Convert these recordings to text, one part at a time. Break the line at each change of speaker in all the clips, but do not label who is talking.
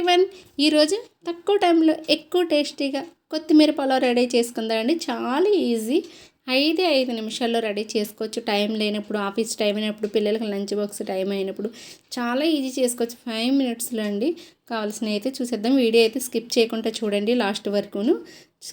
Everyone ఈరోజు తక్కువ టైంలో ఎక్కువ టేస్టీగా కొత్తిమీర పలావ్ రెడీ చేసుకుందామండి. చాలా ఈజీ. ఐదే ఐదు నిమిషాల్లో రెడీ చేసుకోవచ్చు. టైం లేనప్పుడు ఆఫీస్ టైం అయినప్పుడు పిల్లలకి లంచ్ బాక్స్ టైం అయినప్పుడు చాలా ఈజీ చేసుకోవచ్చు. ఫైవ్ మినిట్స్లో అండి. కావాల్సినవి అయితే చూసేద్దాం. వీడియో అయితే స్కిప్ చేయకుండా చూడండి లాస్ట్ వరకును.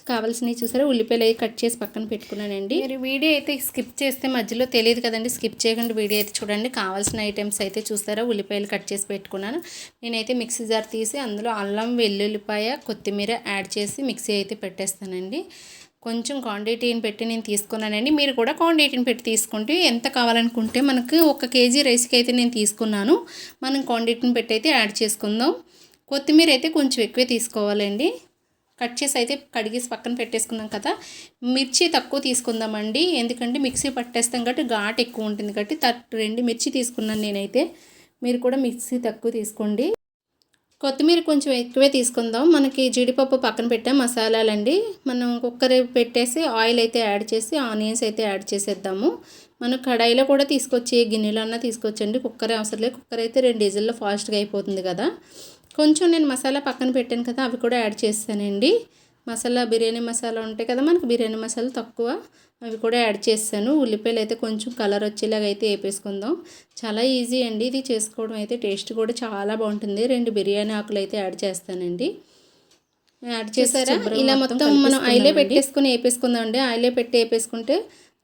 కావాల్సినవి చూసారా? ఉల్లిపాయలు అయితే కట్ చేసి పక్కన పెట్టుకున్నానండి. మీరు వీడియో అయితే స్కిప్ చేస్తే మధ్యలో తెలియదు కదండి. స్కిప్ చేయకుండా వీడియో అయితే చూడండి. కావాల్సిన ఐటమ్స్ అయితే చూస్తారా? ఉల్లిపాయలు కట్ చేసి పెట్టుకున్నాను. నేనైతే మిక్సీ జార్ తీసి అందులో అల్లం వెల్లుల్లిపాయ కొత్తిమీర యాడ్ చేసి మిక్సీ అయితే పెట్టేస్తానండి. కొంచెం క్వాంటిటీని పెట్టి నేను తీసుకున్నానండి. మీరు కూడా క్వాంటిటీని పెట్టి తీసుకుంటే ఎంత కావాలనుకుంటే మనకు ఒక కేజీ రైస్కి అయితే నేను తీసుకున్నాను. మనం క్వాంటిటీని పెట్టి అయితే యాడ్ చేసుకుందాం. కొత్తిమీర అయితే కొంచెం ఎక్కువే తీసుకోవాలండి. కట్ చేసి అయితే కడిగేసి పక్కన పెట్టేసుకున్నాం కదా. మిర్చి తక్కువ తీసుకుందామండి. ఎందుకంటే మిక్సీ పట్టేస్తాం కాబట్టి ఘాట్ ఎక్కువ ఉంటుంది కాబట్టి రెండు మిర్చి తీసుకున్నాను నేనైతే. మీరు కూడా మిక్సీ తక్కువ తీసుకోండి. కొత్తిమీర కొంచెం ఎక్కువే తీసుకుందాం. మనకి జీడిపప్పు పక్కన పెట్టాం మసాలాలండి. మనం కుక్కర్ పెట్టేసి ఆయిల్ అయితే యాడ్ చేసి ఆనియన్స్ అయితే యాడ్ చేసేద్దాము. మనం కడాయిలో కూడా తీసుకొచ్చి గిన్నెలో అన్నా తీసుకొచ్చండి. కుక్కర్ అవసరం లేదు. కుక్కర్ అయితే రెండు డీజిల్లో ఫాస్ట్గా అయిపోతుంది కదా. కొంచెం నేను మసాలా పక్కన పెట్టాను కదా అవి కూడా యాడ్ చేస్తానండి. మసాలా బిర్యానీ మసాలా ఉంటాయి కదా మనకు బిర్యానీ మసాలా తక్కువ అవి కూడా యాడ్ చేస్తాను. ఉల్లిపాయలు అయితే కొంచెం కలర్ వచ్చేలాగా అయితే వేపేసుకుందాం. చాలా ఈజీ అండి ఇది చేసుకోవడం అయితే టేస్ట్ కూడా చాలా బాగుంటుంది. రెండు బిర్యానీ ఆకులు అయితే యాడ్ చేస్తానండి. యాడ్ చేసారా? ఇలా మొత్తం మనం ఆయిలే పెట్టేసుకుని వేపేసుకుందాం అండి ఆయిలే పెట్టి వేపేసుకుంటే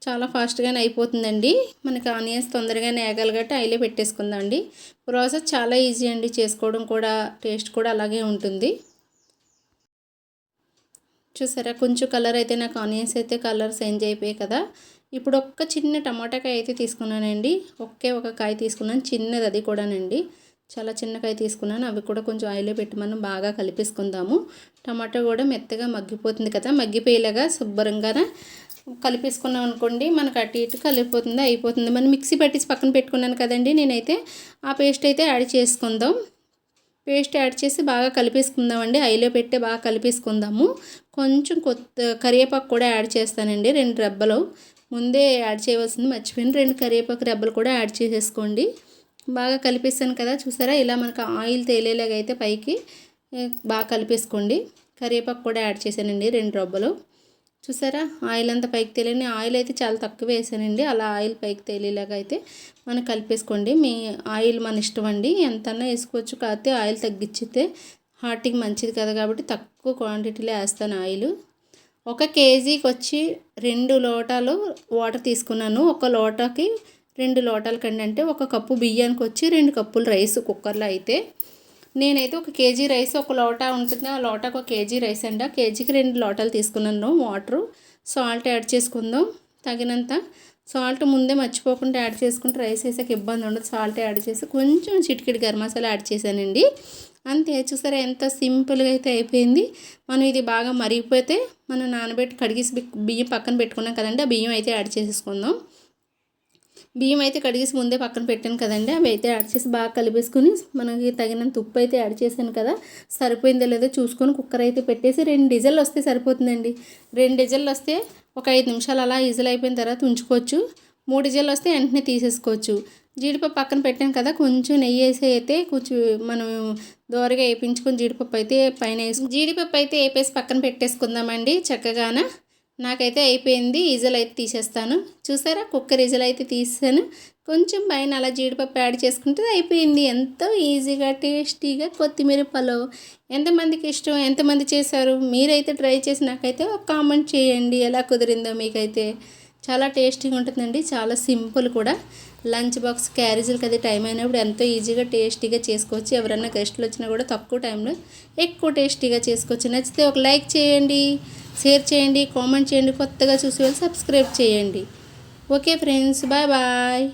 చాలా ఫాస్ట్గానే అయిపోతుందండి. మనకి ఆనియన్స్ తొందరగానే వేగాలి కాబట్టి ఆయిలే పెట్టేసుకుందాం అండి ప్రాసెస్ చాలా ఈజీ అండి చేసుకోవడం కూడా టేస్ట్ కూడా అలాగే ఉంటుంది. చూసారా కొంచెం కలర్ అయితే నాకు ఆనియన్స్ అయితే కలర్ చేంజ్ అయిపోయాయి కదా. ఇప్పుడు ఒక్క చిన్న టమాటాకాయ అయితే తీసుకున్నానండి. ఒకే ఒక కాయ తీసుకున్నాను చిన్నది అది కూడానండి. చాలా చిన్నకాయ తీసుకున్నాను. అవి కూడా కొంచెం ఆయిల్లో పెట్టి మనం బాగా కలిపేసుకుందాము. టమాటా కూడా మెత్తగా మగ్గిపోతుంది కదా మగ్గిపోయేలాగా శుభ్రంగా కలిపేసుకున్నాం అనుకోండి మనకు అటు ఇటు కలిపిపోతుంది అయిపోతుంది. మనం మిక్సీ పట్టేసి పక్కన పెట్టుకున్నాను కదండి నేనైతే ఆ పేస్ట్ అయితే యాడ్ చేసుకుందాం. పేస్ట్ యాడ్ చేసి బాగా కలిపేసుకుందామండి. ఐలో పెట్టి బాగా కలిపేసుకుందాము. కొంచెం కొత్త కరివేపాకు కూడా యాడ్ చేస్తానండి రెండు రెబ్బలు. ముందే యాడ్ చేయవలసింది మర్చిపోయిన. రెండు కరివేపాకు రెబ్బలు కూడా యాడ్ చేసేసుకోండి. బాగా కలిపేసాను కదా చూసారా? ఇలా మనకు ఆయిల్ తేలేలాగా అయితే పైకి బాగా కలిపేసుకోండి. కరివేపాకు కూడా యాడ్ చేశానండి రెండు రొబ్బలు చూసారా? ఆయిల్ అంతా పైకి తేలిని ఆయిల్ అయితే చాలా తక్కువ వేసానండి. అలా ఆయిల్ పైకి తేలేలాగా అయితే మనం కలిపేసుకోండి. మీ ఆయిల్ మన ఇష్టం అండి. ఎంతన్నా వేసుకోవచ్చు కాకపోతే ఆయిల్ తగ్గించితే హార్ట్కి మంచిది కదా కాబట్టి తక్కువ క్వాంటిటీలో వేస్తాను ఆయిల్. ఒక కేజీకి వచ్చి రెండు లోటాలు వాటర్ తీసుకున్నాను. ఒక లోటాకి రెండు లోటాల కండి అంటే ఒక కప్పు బియ్యానికి వచ్చి రెండు కప్పులు రైస్ కుక్కర్లో అయితే. నేనైతే ఒక కేజీ రైస్ ఒక లోటా ఉంటుంది. ఆ లోటాకు ఒక కేజీ రైస్ అండి. ఆ కేజీకి రెండు లోటాలు తీసుకున్నాను. వాటరు సాల్ట్ యాడ్ చేసుకుందాం. తగినంత సాల్ట్ ముందే మర్చిపోకుండా యాడ్ చేసుకుంటే రైస్ వేసాక ఇబ్బంది ఉండదు. సాల్ట్ యాడ్ చేసి కొంచెం చిటికిటి గరం మసాలా యాడ్ చేశానండి. అంతే చూసారా ఎంత సింపుల్గా అయితే అయిపోయింది. మనం ఇది బాగా మరిగిపోతే మనం నానబెట్టి కడిగేసి బియ్యం పక్కన పెట్టుకున్నాం కదండి. ఆ బియ్యం అయితే యాడ్ చేసేసుకుందాం. బియ్యం అయితే కడిగేసి ముందే పక్కన పెట్టాను కదండి. అవి అయితే యాడ్ చేసి బాగా కలిపేసుకుని మనకి తగినంత ఉప్పు అయితే యాడ్ చేశాను కదా. సరిపోయిందో లేదో చూసుకొని కుక్కర్ అయితే పెట్టేసి రెండు డిజల్ వస్తే సరిపోతుందండి. రెండు డిజల్ వస్తే ఒక ఐదు నిమిషాలు అలా ఈజల్ అయిపోయిన తర్వాత ఉంచుకోవచ్చు. మూడు డిజల్ వస్తే వెంటనే తీసేసుకోవచ్చు. జీడిపప్పు పక్కన పెట్టాను కదా కొంచెం నెయ్యి వేసి అయితే కొంచెం మనం దోరగా వేయించుకొని జీడిపప్పు అయితే పైన వేసి జీడిపప్పు అయితే వేపేసి పక్కన పెట్టేసుకుందామండి చక్కగాన. నాకైతే అయిపోయింది ఈజల్ అయితే తీసేస్తాను. చూసారా? కుక్కర్ ఈజల్ అయితే తీసాను కొంచెం పైన అలా జీడిపప్పు యాడ్ చేసుకుంటే అయిపోయింది. ఎంతో ఈజీగా టేస్టీగా కొత్తిమీర పలావ్. ఎంతమందికి ఇష్టం ఎంతమంది చేశారు? మీరైతే ట్రై చేసి నాకైతే ఒక కామెంట్ చేయండి. ఎలా కుదిరిందో మీకైతే. చాలా టేస్టీగా ఉంటుందండి. చాలా సింపుల్ కూడా. లంచ్ బాక్స్ క్యారేజీలకి అది టైం అయినప్పుడు ఎంతో ఈజీగా టేస్టీగా చేసుకోవచ్చు. ఎవరైనా గెస్ట్లు వచ్చినా కూడా తక్కువ టైంలో ఎక్కువ టేస్టీగా చేసుకోవచ్చు. నచ్చితే ఒక లైక్ చేయండి షేర్ చేయండి కామెంట్ చేయండి కొత్తగా చూసి వెళ్ళి సబ్స్క్రైబ్ చేయండి. Okay friends bye bye.